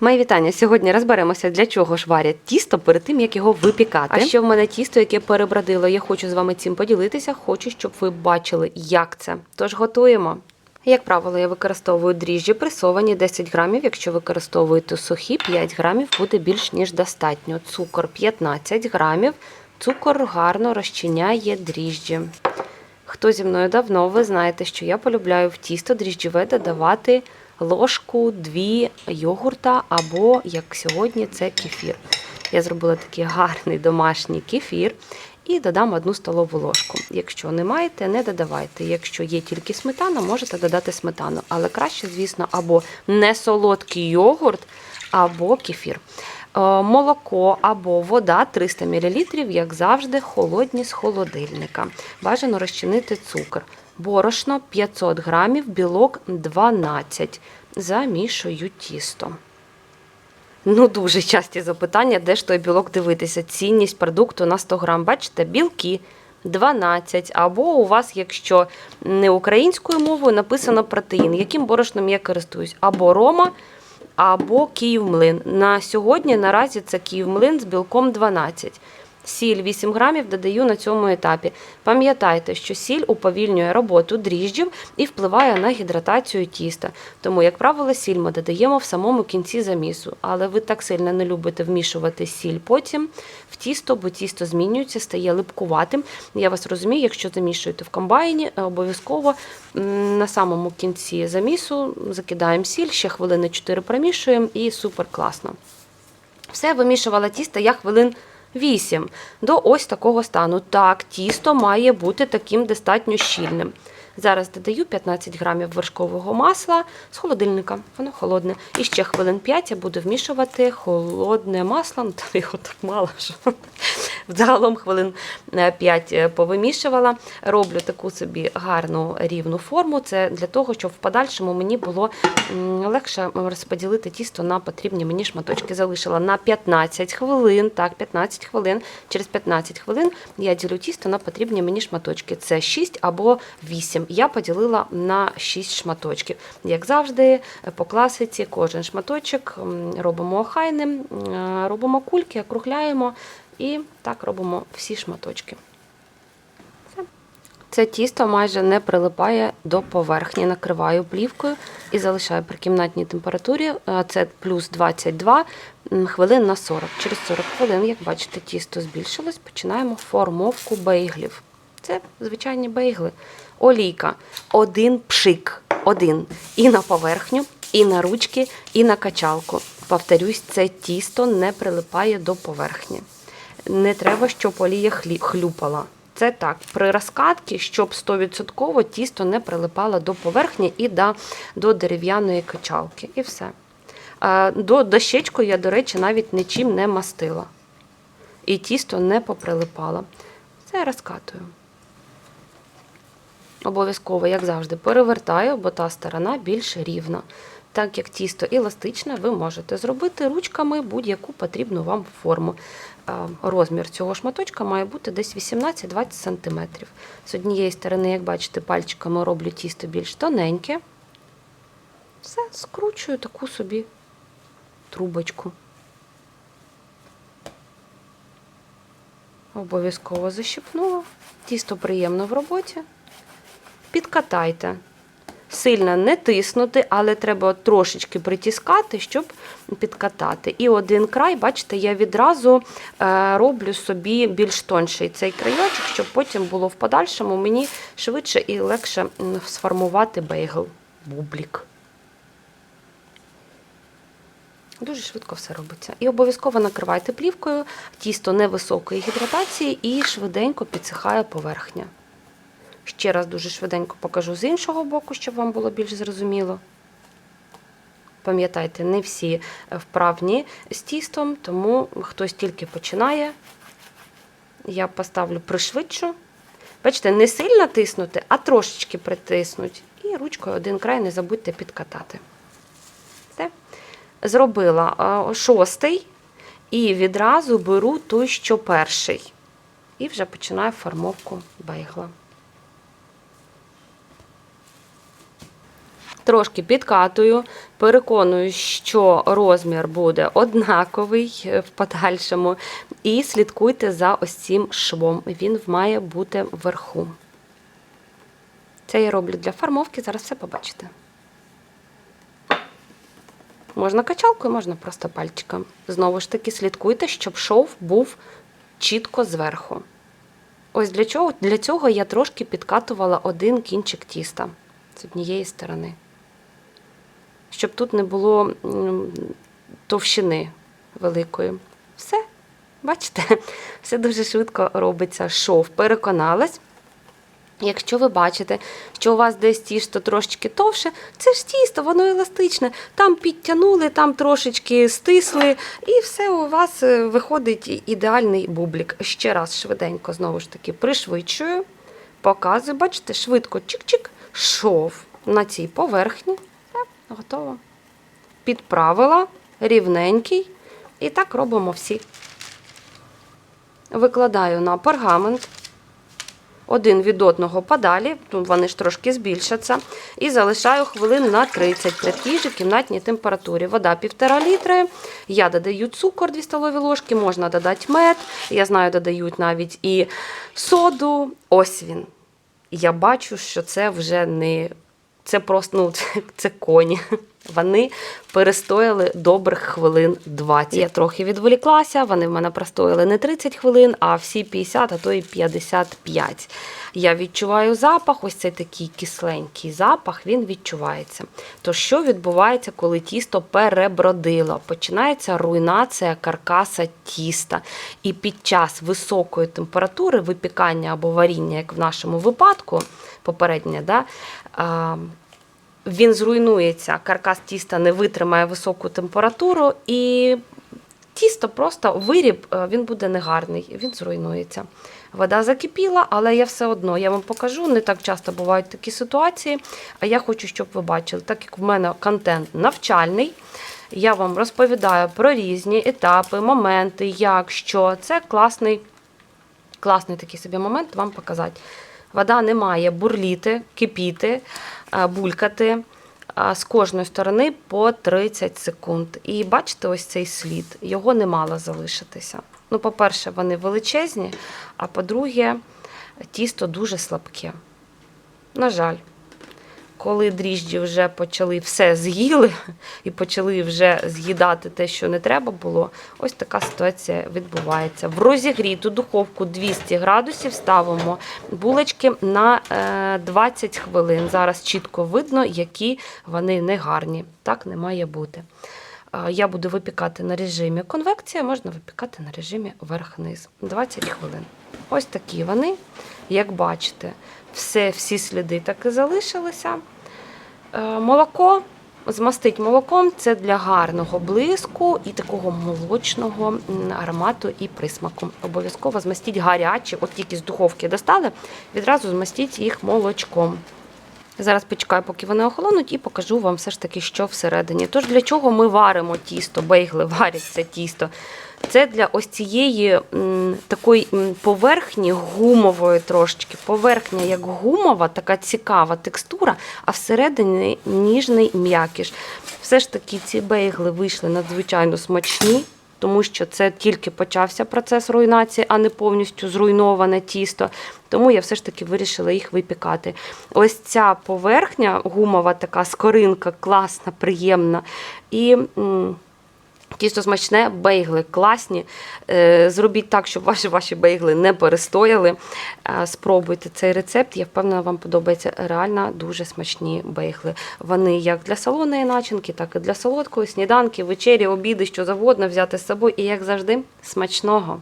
Мої вітання. Сьогодні розберемося, для чого ж варять тісто перед тим, як його випікати. А ще в мене тісто, яке перебродило. Я хочу з вами цим поділитися. Хочу, щоб ви бачили, як це. Тож готуємо. Як правило, я використовую дріжджі пресовані 10 грамів. Якщо використовуєте сухі, 5 грамів буде більш ніж достатньо. Цукор 15 грамів. Цукор гарно розчиняє дріжджі. Хто зі мною давно, ви знаєте, що я полюбляю в тісто дріжджове додавати ложку, дві йогурта або, як сьогодні, це кефір. Я зробила такий гарний домашній кефір і додам одну столову ложку. Якщо не маєте, не додавайте. Якщо є тільки сметана, можете додати сметану. Але краще, звісно, або не солодкий йогурт, або кефір. Е, Молоко або вода 300 мл, як завжди, холодні з холодильника. Бажано розчинити цукор. Борошно 500 грамів, білок 12. Замішую тісто. Ну, дуже часті запитання, де ж той білок дивитися. Цінність продукту на 100 грам. Бачите, білки 12. Або у вас, якщо не українською мовою, написано протеїн. Яким борошном я користуюсь? Або Рома, або Київмлин. На сьогодні наразі це Київмлин з білком 12. Сіль 8 грамів додаю на цьому етапі. Пам'ятайте, що сіль уповільнює роботу дріжджів і впливає на гідратацію тіста. Тому, як правило, сіль ми додаємо в самому кінці замісу. Але ви так сильно не любите вмішувати сіль потім в тісто, бо тісто змінюється, стає липкуватим. Я вас розумію, якщо замішуєте в комбайні, е, обов'язково на самому кінці замісу закидаємо сіль, ще хвилини 4 промішуємо і супер класно. Все вимішувала тісто я хвилин 8 до ось такого стану. Так, тісто має бути таким достатньо щільним. Зараз додаю 15 грамів вершкового масла з холодильника, воно холодне. І ще хвилин 5 я буду вмішувати холодне масло. Ну, там його так мало, що загалом хвилин 5 повимішувала. Роблю таку собі гарну рівну форму. Це для того, щоб в подальшому мені було легше розподілити тісто на потрібні мені шматочки. Залишила на 15 хвилин. Так, 15 хвилин. Через 15 хвилин я ділю тісто на потрібні мені шматочки. Це 6 або 8. Я поділила на 6 шматочків. Як завжди, по класиці кожен шматочок робимо охайним, робимо кульки, округляємо і так робимо всі шматочки. Все. Це тісто майже не прилипає до поверхні. Накриваю плівкою і залишаю при кімнатній температурі. Це плюс 22 хвилин на 40. Через 40 хвилин, як бачите, тісто збільшилось. Починаємо формовку бейглів. Це звичайні бейгли. Олійка. Один пшик. Один. І на поверхню, і на ручки, і на качалку. Повторюсь, це тісто не прилипає до поверхні. Не треба, щоб олія хлюпала. Це так, при розкатці, щоб 100% тісто не прилипало до поверхні і до, до дерев'яної качалки. І все. До дощечку я, до речі, навіть нічим не мастила. І тісто не поприлипало. Це я розкатую. Обов'язково, як завжди, перевертаю, бо та сторона більш рівна. Так як тісто еластичне, ви можете зробити ручками будь-яку потрібну вам форму. Розмір цього шматочка має бути десь 18-20 см. З однієї сторони, як бачите, пальчиками роблю тісто більш тоненьке. Все, скручую таку собі трубочку. Обов'язково защипнула. Тісто приємно в роботі. Підкатайте. Сильно не тиснути, але треба трошечки притискати, щоб підкатати. І один край, бачите, я відразу е, роблю собі більш тонший цей крайочок, щоб потім було в подальшому мені швидше і легше сформувати бейгл, бублік. Дуже швидко все робиться. І обов'язково накривайте плівкою, тісто невисокої гідратації і швиденько підсихає поверхня. Ще раз дуже швиденько покажу з іншого боку, щоб вам було більш зрозуміло. Пам'ятайте, не всі вправні з тістом, тому хтось тільки починає. Я поставлю пришвидшу. Бачите, не сильно тиснути, а трошечки притиснуть. І ручкою один край не забудьте підкатати. Все. Зробила шостий і відразу беру той, що перший. І вже починаю формовку бейгла. Трошки підкатую, переконую, що розмір буде однаковий е, в подальшому. І слідкуйте за ось цим швом. Він має бути вверху. Це я роблю для формовки, зараз все побачите. Можна качалкою, можна просто пальчиком. Знову ж таки, слідкуйте, щоб шов був чітко зверху. Ось для чого? Для цього я трошки підкатувала один кінчик тіста з однієї сторони. Щоб тут не було товщини великої. Все, бачите, все дуже швидко робиться. Шов переконалась. Якщо ви бачите, що у вас десь тісто трошечки товше, це ж тісто, воно еластичне. Там підтягнули, там трошечки стисли, і все у вас е, виходить ідеальний бублік. Ще раз швиденько, знову ж таки, пришвидшую, показую, бачите, швидко чик-чик, шов на цій поверхні. Готово. Підправила, рівненький. І так робимо всі. Викладаю на пергамент один від одного подалі, вони ж трошки збільшаться, і залишаю хвилин на 30 при тій же кімнатній температурі. Вода 1,5 літри. Я додаю цукор 2 столові ложки, можна додати мед. Я знаю, додають навіть і соду. Ось він. Я бачу, що це вже не. Це просто ну, це, це коні. Вони перестояли добрих хвилин 20. Я трохи відволіклася, вони в мене простояли не 30 хвилин, а всі 50, а то і 55. Я відчуваю запах, ось цей такий кисленький запах, він відчувається. То що відбувається, коли тісто перебродило? Починається руйнація каркаса тіста. І під час високої температури випікання або варіння, як в нашому випадку, попереднє, да, а, він зруйнується, каркас тіста не витримає високу температуру, і тісто просто виріб, е, він буде негарний, він зруйнується. Вода закипіла, але я все одно я вам покажу. Не так часто бувають такі ситуації. А я хочу, щоб ви бачили, так як в мене контент навчальний. Я вам розповідаю про різні етапи, моменти, як що. Це класний, класний такий собі момент вам показати. Вода не має бурліти, кипіти, булькати з кожної сторони по 30 секунд. І бачите, ось цей слід, його не мало залишитися. Ну, по-перше, вони величезні, а по-друге, тісто дуже слабке. На жаль, коли дріжджі вже почали все з'їли і почали вже з'їдати те, що не треба було, ось така ситуація відбувається. В розігріту духовку 200 градусів ставимо булочки на е, 20 хвилин. Зараз чітко видно, які вони негарні. Так не має бути. Е, Я буду випікати на режимі конвекція, можна випікати на режимі верх-низ. 20 хвилин. Ось такі вони, як бачите, все, всі сліди так і залишилися. Е, Молоко змастить молоком це для гарного блиску і такого молочного аромату і присмаку. Обов'язково змастіть гарячі, от тільки з духовки достали, відразу змастіть їх молочком. Зараз почекаю, поки вони охолонуть, і покажу вам все ж таки, що всередині. Тож для чого ми варимо тісто, бейгли варять це тісто. Це для ось цієї такої поверхні гумової трошечки. Поверхня як гумова, така цікава текстура, а всередині ніжний м'якіш. Все ж таки ці бейгли вийшли надзвичайно смачні. Тому що це тільки почався процес руйнації, а не повністю зруйноване тісто. Тому я все ж таки вирішила їх випікати. Ось ця поверхня, гумова така скоринка, класна, приємна. І Тісто смачне, бейгли класні. Е, Зробіть так, щоб ваші ваші бейгли не перестояли. Е, Спробуйте цей рецепт. Я впевнена, вам подобається реально дуже смачні бейгли. Вони як для салонної начинки, так і для солодкої, сніданки, вечері, обіди, що завгодно взяти з собою. І як завжди, смачного.